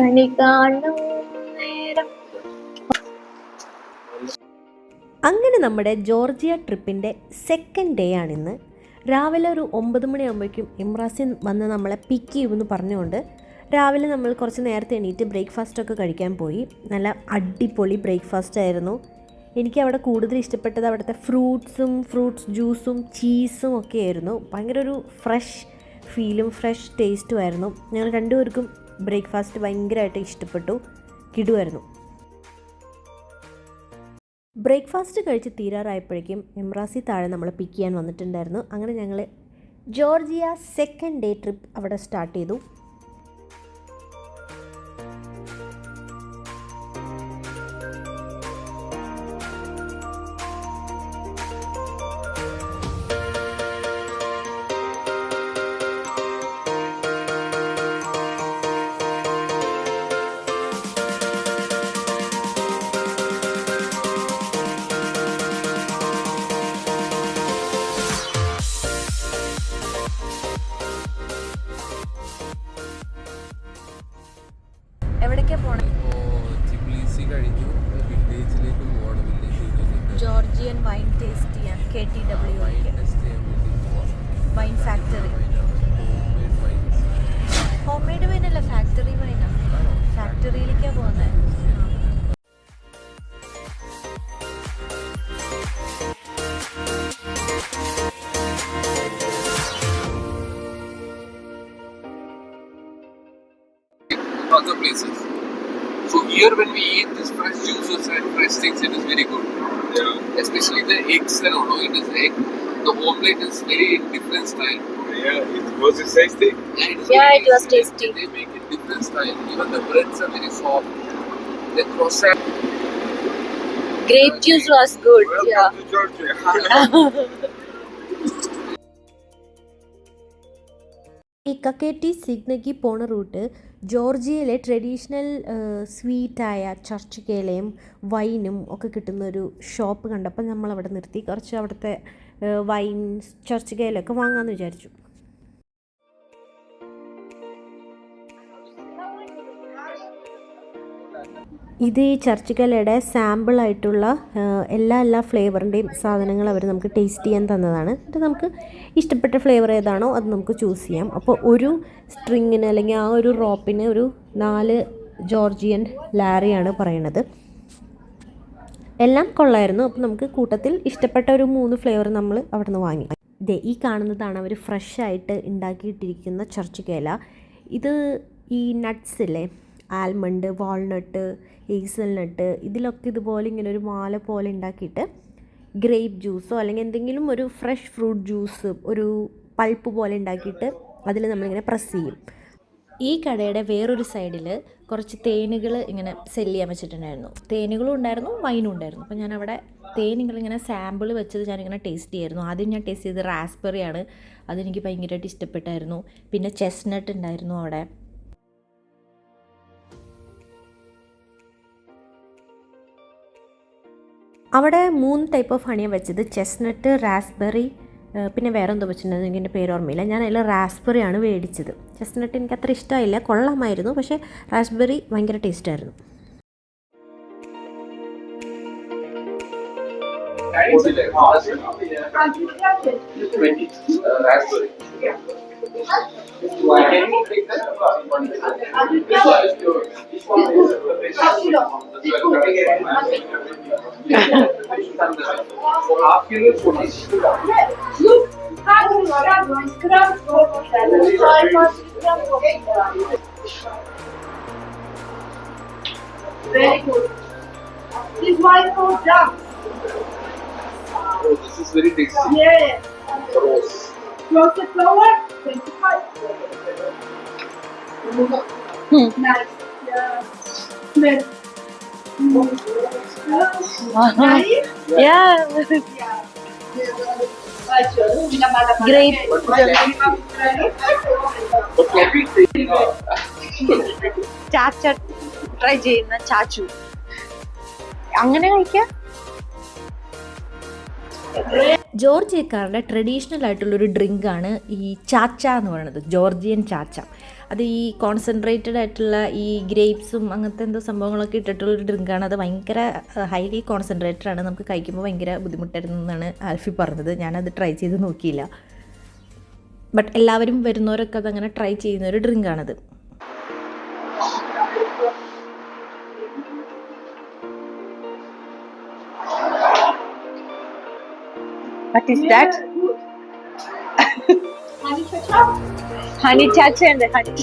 കഴിക്ക നേരം. അങ്ങനെ നമ്മുടെ ജോർജിയ ട്രിപ്പിന്റെ സെക്കൻഡ് ഡേ ആണിന്ന്. രാവിലെ ഒരു ഒമ്പത് മണിയാകുമ്പോഴേക്കും ഇമ്രാസിൻ വന്ന് നമ്മളെ പിക്ക് ചെയ്യുമെന്ന് പറഞ്ഞുകൊണ്ട് രാവിലെ നമ്മൾ കുറച്ച് നേരത്തെ എണീറ്റ് ബ്രേക്ക്ഫാസ്റ്റ് ഒക്കെ കഴിക്കാൻ പോയി. നല്ല അടിപൊളി ബ്രേക്ക്ഫാസ്റ്റ് ആയിരുന്നു. എനിക്ക് അവിടെ കൂടുതൽ ഇഷ്ടപ്പെട്ടത് അവിടുത്തെ ഫ്രൂട്ട്സും ഫ്രൂട്ട്സ് ജ്യൂസും ചീസും ഒക്കെ ആയിരുന്നു ഭയങ്കര ഒരു ഫ്രഷ് ഫീലും ഫ്രഷ് ടേസ്റ്റും ആയിരുന്നു. ഞങ്ങൾ രണ്ടുപേർക്കും ബ്രേക്ക്ഫാസ്റ്റ് ഭയങ്കരമായിട്ട് ഇഷ്ടപ്പെട്ടു. കിടുമായിരുന്നു ബ്രേക്ക്ഫാസ്റ്റ് കഴിച്ച് തീരാറായപ്പോഴേക്കും എംറാസി താഴെ നമ്മൾ പിക്ക് ചെയ്യാൻ വന്നിട്ടുണ്ടായിരുന്നു. അങ്ങനെ ഞങ്ങൾ ജോർജിയ സെക്കൻഡ് ഡേ ട്രിപ്പ് അവിടെ സ്റ്റാർട്ട് ചെയ്തു. here when we eat this fresh juices and fresh things, it is very good. Yeah, Especially the eggs and all. no, It is egg. The omelette is very different style. yeah. It was it tasty. Yeah, it, is Yeah, very it was tasty. tasty. They make it different style. Even the breads are very soft. The croissant. grape juice was good Welcome yeah to Georgia. ഈ കക്കേറ്റി സിഗ്നയ്ക്ക് പോണ root ജോർജിയയിലെ traditional സ്വീറ്റായ church കേലയും വൈനും ഒക്കെ കിട്ടുന്ന ഒരു shop കണ്ടപ്പോൾ നമ്മൾ അവിടെ നിർത്തി. കുറച്ച് അവിടുത്തെ വൈൻസ് ചർച്ച് കേലൊക്കെ വാങ്ങാമെന്ന് വിചാരിച്ചു. ഇത് ഈ ചർച്ച് കേലയുടെ സാമ്പിളായിട്ടുള്ള എല്ലാ എല്ലാ ഫ്ലേവറിന്റെയും സാധനങ്ങൾ അവർ നമുക്ക് ടേസ്റ്റ് ചെയ്യാൻ തന്നതാണ്. എന്നിട്ട് നമുക്ക് ഇഷ്ടപ്പെട്ട ഫ്ലേവർ ഏതാണോ അത് നമുക്ക് ചൂസ് ചെയ്യാം. അപ്പോൾ ഒരു സ്ട്രിങ്ങിന് അല്ലെങ്കിൽ ആ ഒരു റോപ്പിന് ഒരു നാല് ജോർജിയൻ ലാറിയാണ് പറയണത്. എല്ലാം കൊള്ളായിരുന്നു. അപ്പോൾ നമുക്ക് കൂട്ടത്തിൽ ഇഷ്ടപ്പെട്ട ഒരു മൂന്ന് ഫ്ലേവർ നമ്മൾ അവിടെ നിന്ന് വാങ്ങി. ഇതേ ഈ കാണുന്നതാണ് അവർ ഫ്രഷ് ആയിട്ട് ഉണ്ടാക്കിയിട്ടിരിക്കുന്ന ചർച്ച് കേല ഇത് ഈ നട്ട്സ് ഇല്ലേ? ആൽമണ്ട് വാൾനട്ട് ഹേസൽ നട്ട് ഇതിലൊക്കെ ഇതുപോലെ ഇങ്ങനെ ഒരു മാല പോലെ ഉണ്ടാക്കിയിട്ട് ഗ്രേപ്പ് ജ്യൂസോ അല്ലെങ്കിൽ എന്തെങ്കിലും ഒരു ഫ്രഷ് ഫ്രൂട്ട് ജ്യൂസ് ഒരു പൾപ്പ് പോലെ ഉണ്ടാക്കിയിട്ട് അതിൽ നമ്മളിങ്ങനെ പ്രസ് ചെയ്യും. ഈ കടയുടെ വേറൊരു സൈഡിൽ കുറച്ച് തേനുകൾ ഇങ്ങനെ സെൽ ചെയ്യാൻ വെച്ചിട്ടുണ്ടായിരുന്നു. തേനുകളും ഉണ്ടായിരുന്നു വൈനും ഉണ്ടായിരുന്നു. അപ്പോൾ ഞാൻ അവിടെ തേനുകൾ ഇങ്ങനെ സാമ്പിൾ വെച്ചത് ഞാനിങ്ങനെ ടേസ്റ്റ് ചെയ്യായിരുന്നു. ആദ്യം ഞാൻ ടേസ്റ്റ് ചെയ്തത് റാസ്ബെറി ആണ്. അതെനിക്ക് ഭയങ്കരമായിട്ട് ഇഷ്ടപ്പെട്ടായിരുന്നു. പിന്നെ ചെസ്നട്ട് ഉണ്ടായിരുന്നു അവിടെ. അവിടെ മൂന്ന് ടൈപ്പ് ഓഫ് ഹണിയാണ് വെച്ചത് ചെസ്നട്ട് റാസ്ബെറി പിന്നെ വേറെ എന്തോ വെച്ചിട്ടുണ്ടെങ്കിൽ എനിക്ക് എന്റെ പേര് ഓർമ്മയില്ല ഞാൻ അതിൽ റാസ്ബെറി ആണ് മേടിച്ചത് ചെസ്നട്ട് എനിക്ക് അത്ര ഇഷ്ടമായില്ല കൊള്ളാമായിരുന്നു പക്ഷേ റാസ്ബെറി ഭയങ്കര ടേസ്റ്റായിരുന്നു Twenty. Is Very good. This white coat. Oh, this is very tasty. Yeah. Gross. Close the flower. 25. Nice. Yeah. Smell. Nice. yeah Yeah. Grape. But coffee Chacha try ചെയ്യുന്ന ചാച്ചു അങ്ങനെ കഴിക്കാം ജോർജിയക്കാരുടെ ട്രഡീഷണൽ ആയിട്ടുള്ളൊരു ഡ്രിങ്കാണ് ഈ ചാച്ച എന്ന് പറയുന്നത് ജോർജിയൻ ചാച്ച. അത് ഈ കോൺസെൻട്രേറ്റഡ് ആയിട്ടുള്ള ഈ ഗ്രേപ്സും അങ്ങനത്തെ എന്തോ സംഭവങ്ങളൊക്കെ ഇട്ടിട്ടുള്ളൊരു ഡ്രിങ്കാണ്. അത് ഭയങ്കര ഹൈലി കോൺസെൻട്രേറ്റഡ് ആണ്. നമുക്ക് കഴിക്കുമ്പോൾ ഭയങ്കര ബുദ്ധിമുട്ടായിരുന്നു എന്നാണ് ആൽഫി പറഞ്ഞത്. ഞാനത് ട്രൈ ചെയ്ത് നോക്കിയില്ല. ബട്ട് എല്ലാവരും വരുന്നവരൊക്കെ അതങ്ങനെ ട്രൈ ചെയ്യുന്ന ഒരു ഡ്രിങ്കാണത്. What is that? Honey chacha and honey.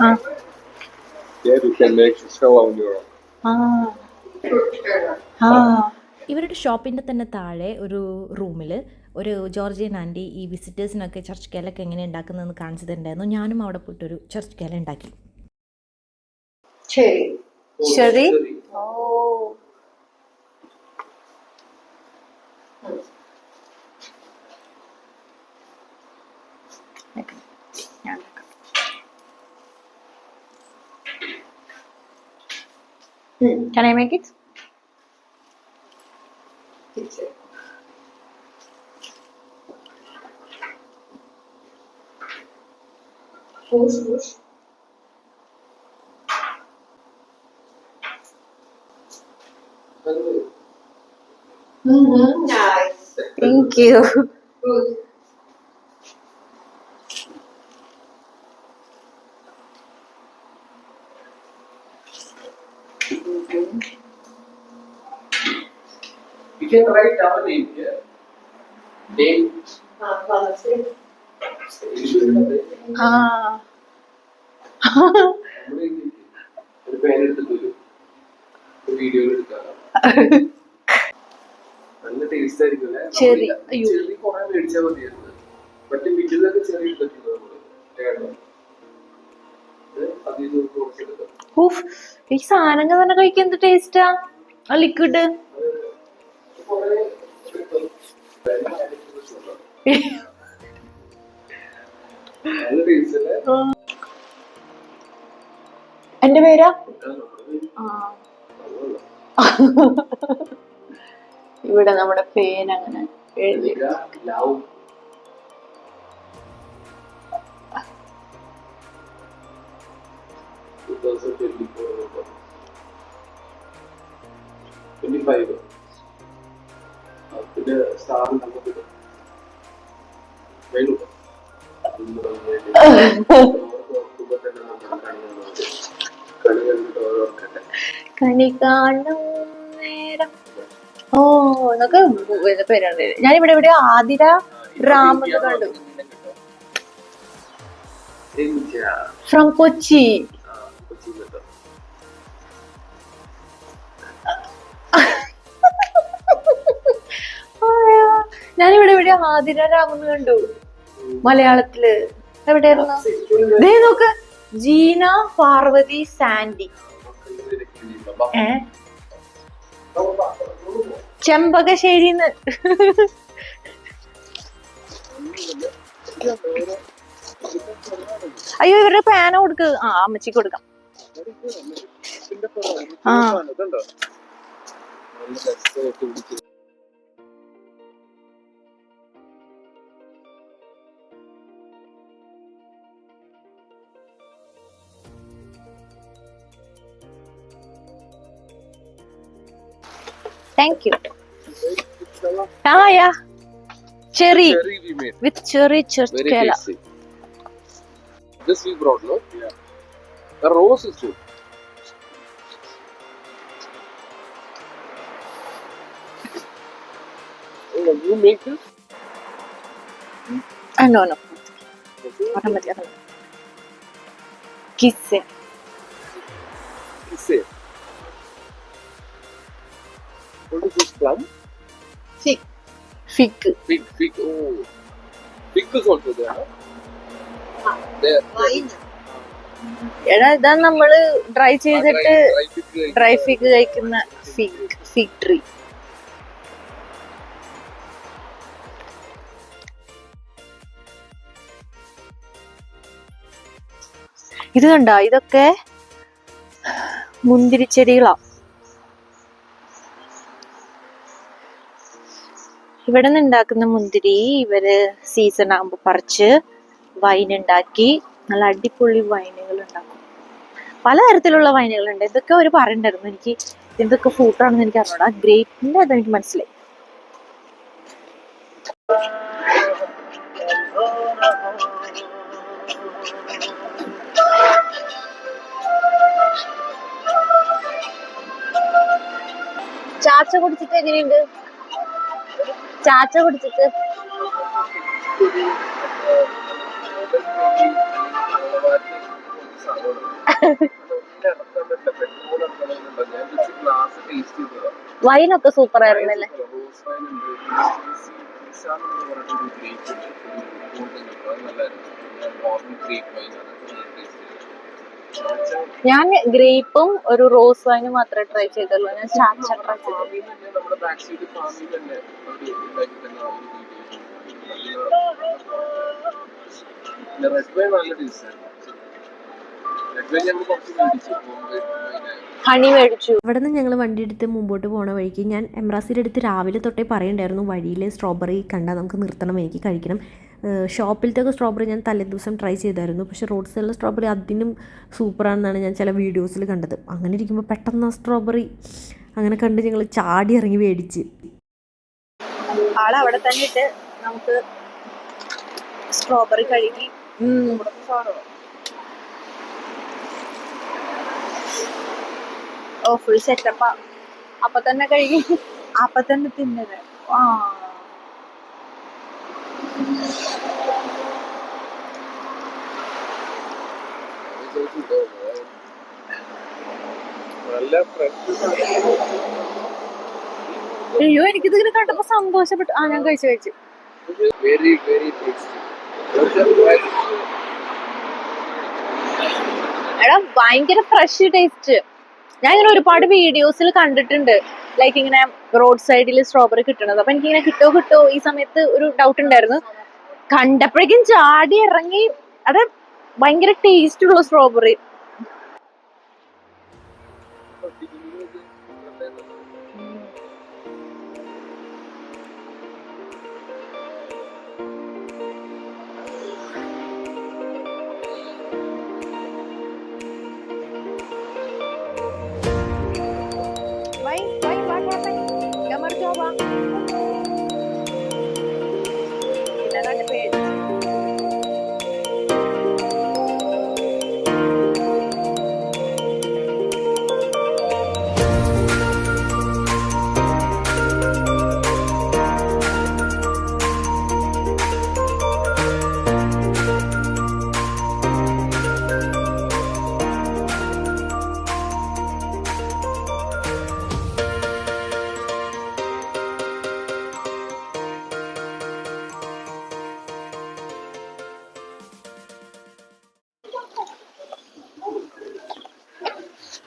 Ah. There you can make a show on your own. Ah. Ah. ഇവരുടെ ഷോപ്പിന്റെ തന്നെ താഴെ ഒരു റൂമിൽ ഒരു ജോർജിയൻ ആന്റി ഈ വിസിറ്റേഴ്സിനൊക്കെ ചർച്ച് കേലൊക്കെ എങ്ങനെ ഉണ്ടാക്കുന്നതെന്ന് കാണിച്ചിട്ടുണ്ടായിരുന്നു ഞാനും അവിടെ പോയിട്ടൊരു ചർച്ച് കേല ഉണ്ടാക്കി Cherry. Oh, cherry? Oh. Okay. Yeah. Hmm. Can I make it? Picture. Push, push. Mm-hmm. Nice. Thank you. Good. You can write our name here. Name. Uh, policy. Ah. ഇതിലേക്ക് ഒരു പേന എടുത്തിട്ട് ഒരു വീഡിയോയിൽ എടുക്കാം അയ്യോ. ഈ സാധനങ്ങൾ തന്നെ കഴിക്കാൻ എന്ത് ടേസ്റ്റാ ആ? ലിക്വിഡ് എന്റെ പേരാ? ഇവിടെ നമ്മുടെ പേൻ അങ്ങനെ എഴുതി. കണി കാണും. നേരം ഓ എന്നൊക്കെ പേരുണ്ട് ഞാനിവിടെ ഇവിടെ ആതിര റാം കണ്ടു. ഫ്രം കൊച്ചി. ഞാനിവിടെ ഇവിടെ ആതിര രാമെന്ന് കണ്ടു. മലയാളത്തിൽ. എവിടെയായിരുന്നു? ദേ നോക്ക്. ജീന പാർവതി സാൻഡി. ഏ? ചെമ്പകശ്ശേരിന്ന്. അയ്യോ ഇവരുടെ പാന കൊടുക്ക്. ആ അമ്മച്ചിക്ക് കൊടുക്കാം. ആ. Thank you. Ah, yeah. Cherry. With cherry Very churchella. tasty. This we brought, no? Yeah. The rose is too. Oh, you make this? Ah, no, no. Automatic. automatic. Kiss it. He said. What is this plum? Fig Fig, fig. Oh, fig is also there. Huh? There. എടാ ഇതാ നമ്മൾ dry ചെയ്തിട്ട് dry fig കഴിക്കുന്ന fig fig tree ഇത് കണ്ടോ ഇതൊക്കെ മുന്തിരിച്ചെടികളാ ഇവിടെ നിന്ന് ഉണ്ടാക്കുന്ന മുന്തിരി ഇവർ സീസൺ ആകുമ്പോൾ പറിച്ച് വൈൻ ഉണ്ടാക്കി നല്ല അടിപൊളി വൈനുകൾ ഉണ്ടാക്കും. പലതരത്തിലുള്ള വൈനുകളുണ്ട് ഇതൊക്കെ അവർ പറയണ്ടായിരുന്നു. എനിക്ക് എന്തൊക്കെ ഫ്രൂട്ടാണെന്ന് എനിക്ക് അറിഞ്ഞൂടാ. ഗ്രേപ്പിന്റെ അത് എനിക്ക് മനസ്സിലായി. ചാച്ച കുടിച്ചിട്ട് എങ്ങനെയുണ്ട്? ചാച്ച കുടിച്ചിട്ട് വൈനൊക്കെ സൂപ്പർ ആയിരുന്നല്ലേ? ഗ്രേപ്പ് ഞാൻ ഗ്രേപ്പും ഒരു റോസ് വൈനും മാത്രമേ ട്രൈ ചെയ്തുള്ളൂ. ഞാൻ ചാച്ച ട്രൈ ഹണി മേടിച്ചു. ഇവിടെ നിന്ന് ഞങ്ങൾ വണ്ടി എടുത്ത് മുമ്പോട്ട് പോണ വഴിക്ക് ഞാൻ എംറാസിയുടെ അടുത്ത് രാവിലെ തൊട്ടേ പറയണ്ടായിരുന്നു വഴിയിൽ സ്ട്രോബെറി കണ്ടാൽ നമുക്ക് നിർത്തണം എനിക്ക് കഴിക്കണം. ഷോപ്പിലത്തെ സ്ട്രോബെറി ഞാൻ തലേ ദിവസം ട്രൈ ചെയ്തായിരുന്നു. പക്ഷേ റോഡ് സൈഡിലെ സ്ട്രോബെറി അതിനും സൂപ്പറാണെന്നാണ് ഞാൻ ചില വീഡിയോസിൽ കണ്ടത്. അങ്ങനെ ഇരിക്കുമ്പോൾ പെട്ടെന്ന് ആ സ്ട്രോബെറി അങ്ങനെ കണ്ട് ഞങ്ങൾ ചാടി ഇറങ്ങി മേടിച്ച്. ആളെ അവിടെ തന്നെ ഇട്ട് നമുക്ക് സ്ട്രോബെറി കഴുകി ഓ ഫുൾ സെറ്റപ്പാ അപ്പൊ തന്നെ കഴുകി. അപ്പൊ തന്നെ തിന്നത്. ആ. നല്ല എനിക്കിത് ഇങ്ങനെ കണ്ടപ്പോ സന്തോഷപ്പെട്ടു. ആ ഞാൻ കഴിച്ചു കഴിച്ചു. വെരി വെരി എടാ ഭയങ്കര ഫ്രഷ് ടേസ്റ്റ് ഞാൻ ഇങ്ങനെ ഒരുപാട് വീഡിയോസിൽ കണ്ടിട്ടുണ്ട്. ലൈക്ക് ഇങ്ങനെ റോഡ് സൈഡിൽ സ്ട്രോബെറി കിട്ടണത്. അപ്പൊ എനിക്കിങ്ങനെ കിട്ടോ കിട്ടോ ഈ സമയത്ത് ഒരു ഡൗട്ട് ഉണ്ടായിരുന്നു. കണ്ടപ്പോഴേക്കും ചാടി ഇറങ്ങി. അത് ഭയങ്കര ടേസ്റ്റ് ഉള്ള സ്ട്രോബെറി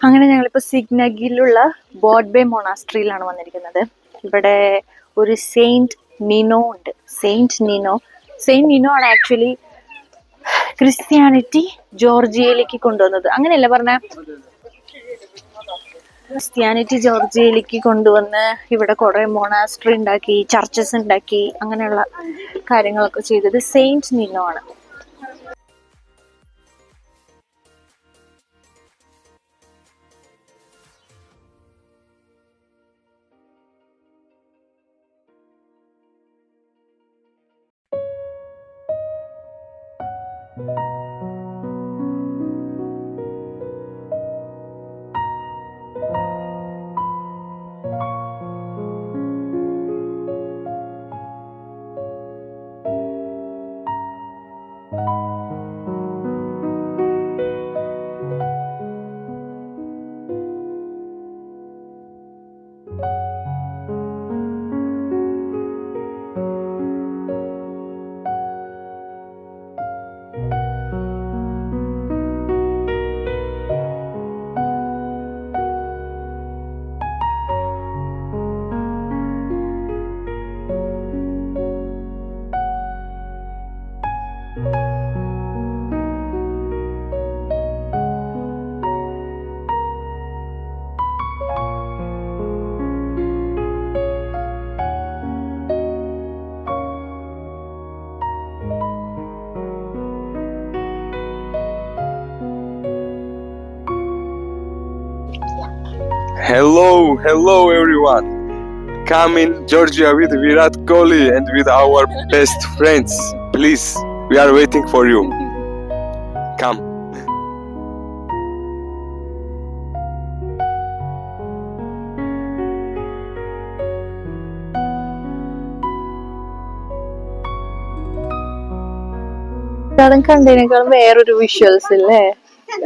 അങ്ങനെ ഞങ്ങളിപ്പോൾ സിഗ്നഗിലുള്ള ബോഡ്ബേ മൊണാസ്ട്രിയിലാണ് വന്നിരിക്കുന്നത്. ഇവിടെ ഒരു സെയിന്റ് നിനോ ഉണ്ട്. Saint Nino. സെയിന്റ് നിനോ ആണ് ആക്ച്വലി ക്രിസ്ത്യാനിറ്റി ജോർജിയയിലേക്ക് കൊണ്ടുവന്നത്. അങ്ങനെയല്ല പറഞ്ഞ. ക്രിസ്ത്യാനിറ്റി ജോർജിയയിലേക്ക് കൊണ്ടുവന്ന് ഇവിടെ കുറെ മൊണാസ്ട്രി ഉണ്ടാക്കി ചർച്ചസ് ഉണ്ടാക്കി അങ്ങനെയുള്ള കാര്യങ്ങളൊക്കെ ചെയ്തത് സെയിന്റ് നിനോ ആണ്. you Hello, hello everyone. Come in Georgia with Virat Kohli and with our best friends. Please, we are waiting for you. Come. അതും കണ്ടതിനേക്കാളും വേറൊരു വിഷ്വൽസ് അല്ലേ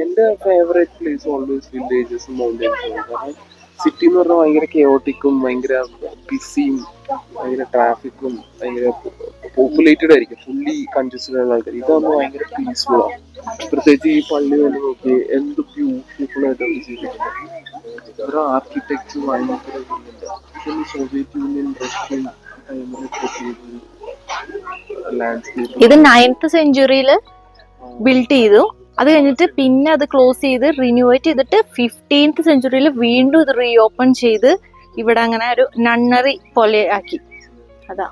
എന്റെ favourite place always villages mountains ആണ് കാരണം സിറ്റി എന്ന് പറഞ്ഞാൽ ഭയങ്കര കെയോട്ടിക്കും ഭയങ്കര ബിസിയും ഭയങ്കര ട്രാഫിക്കും ഭയങ്കര പോപ്പുലേറ്റഡ് ആയിരിക്കും. ഫുള്ളി കൺജസ്റ്റഡ് ആയ ആൾക്കാർ ഇതാകുമ്പോൾ ഭയങ്കര പീസ്ഫുൾ ആണ് പ്രത്യേകിച്ച് ഈ പള്ളി വന്ന് നോക്കി എന്ത് ബ്യൂട്ടിഫുൾ ആയിട്ട് ചെയ്തിട്ടുണ്ട് ഒരു ആർക്കിടെക്ചർ ഭയങ്കര സോവിയറ്റ് യൂണിയൻ റഷ്യൻ ചെയ്ത് ലാൻഡ്സ്കേപ്പ് ഇത് നയൻത്ത് സെഞ്ചുറിയിൽ ബിൽഡ് ചെയ്തു. അത് കഴിഞ്ഞിട്ട് പിന്നെ അത് ക്ലോസ് ചെയ്ത് റിന്യൂവേറ്റ് ചെയ്തിട്ട് ഫിഫ്റ്റീൻത്ത് സെഞ്ചുറിയിൽ വീണ്ടും ഇത് റീ ഓപ്പൺ ചെയ്ത് ഇവിടെ അങ്ങനെ ഒരു നണ്ണറി പോലെ ആക്കി. അതാ.